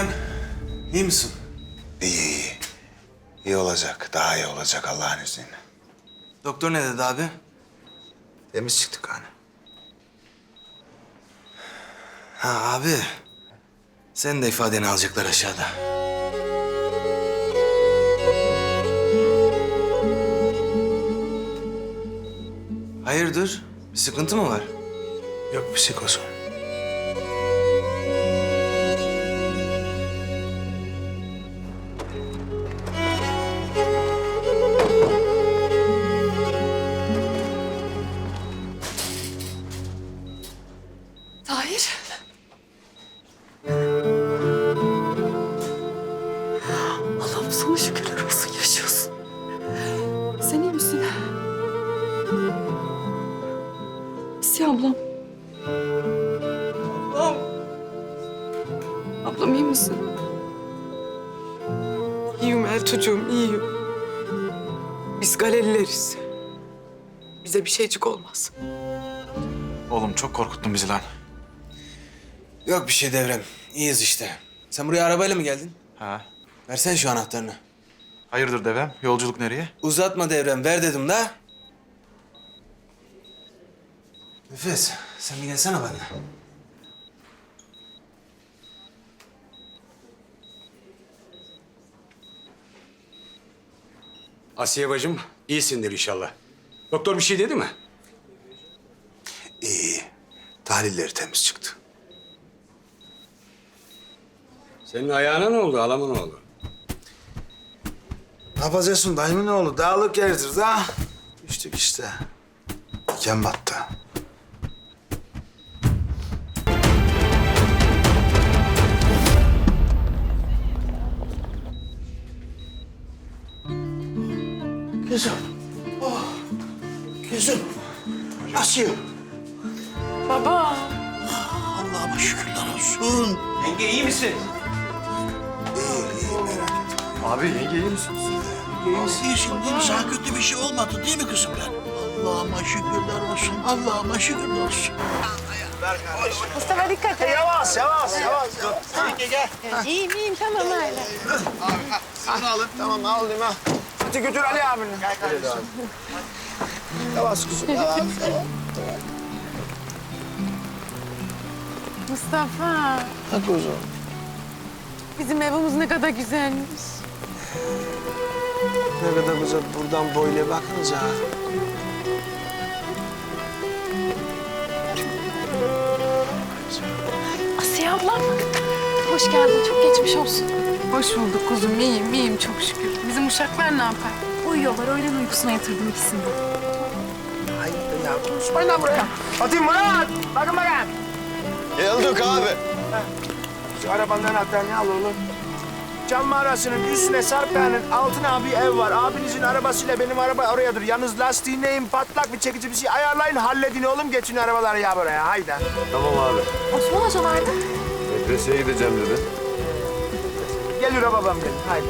yengen? İyi misin? İyi iyi. İyi olacak. Daha iyi olacak Allah'ın izniyle. Doktor ne dedi abi? Temiz çıktık hani. Ha abi. Senin de ifadeni alacaklar aşağıda. Hayırdır? Bir sıkıntı mı var? Yok psikozu. Tahir. Ablam. Ablam. Ablam iyi misin? İyiyim Ertuğ'cuğum, iyiyim. Biz galelileriz. Bize bir şeycik olmaz. Oğlum çok korkuttun bizi lan. Yok bir şey devrem. İyiyiz işte. Sen buraya arabayla mı geldin? Ha? Versene şu anahtarını. Hayırdır devem? Yolculuk nereye? Uzatma devrem. Ver dedim da. Nefes, sen bir gelsene bana. Asiye bacım iyisindir inşallah. Doktor bir şey dedi mi? İyi iyi. Tahlilleri temiz çıktı. Senin ayağına ne oldu, alama ne oldu? Ne yapacaksın dayımın oğlu? Dağlık yerdir da. Düştük işte. Diken battı. Kızım. Oh. Kızım. Nasıl? Baba. Allah'ıma şükürler olsun. Yenge iyi misin? İyi iyi merak etme. Abi yenge iyi misiniz? İyisin değil mi? Sana kötü bir şey olmadı değil mi kızım ben? Allah'ıma şükürler olsun. Allah'ıma şükürler olsun. Mustafa dikkat et. Yavaş yavaş yavaş. İyiyim iyiyim tamam öyle. Şunu alın. Tamam aldım ha. Hadi götür Ali abini. Gel kardeşim. Yavaş kızım yavaş. Mustafa Hadi kuzum. bizim evimiz ne kadar güzelmiş. Ne kadar güzel buradan böyle bakınca. Asiye ablam. Hoş geldin çok geçmiş olsun. Hoş bulduk kuzum, iyiyim, iyiyim çok şükür. Bizim uşaklar ne yapar? Uyuyorlar öğlen uykusuna yatırdım ikisini de. Haydi ya konuşmayın lan buraya. Hadi Murat. Bakın bakın. Geldik abi. Şu arabanın anahtarını al oğlum. Cam mağarasının üstüne Sarpkaya'nın altına bir ev var. Abinizin arabasıyla benim araba orayadır. Yalnız lastiği neyim patlak bir çekici bir şey ayarlayın halledin oğlum. Geçin arabaları ya buraya haydi. Tamam abi. Osman Hoca nerede? Medreseye gideceğim dedi. Geliyor babam benim haydi.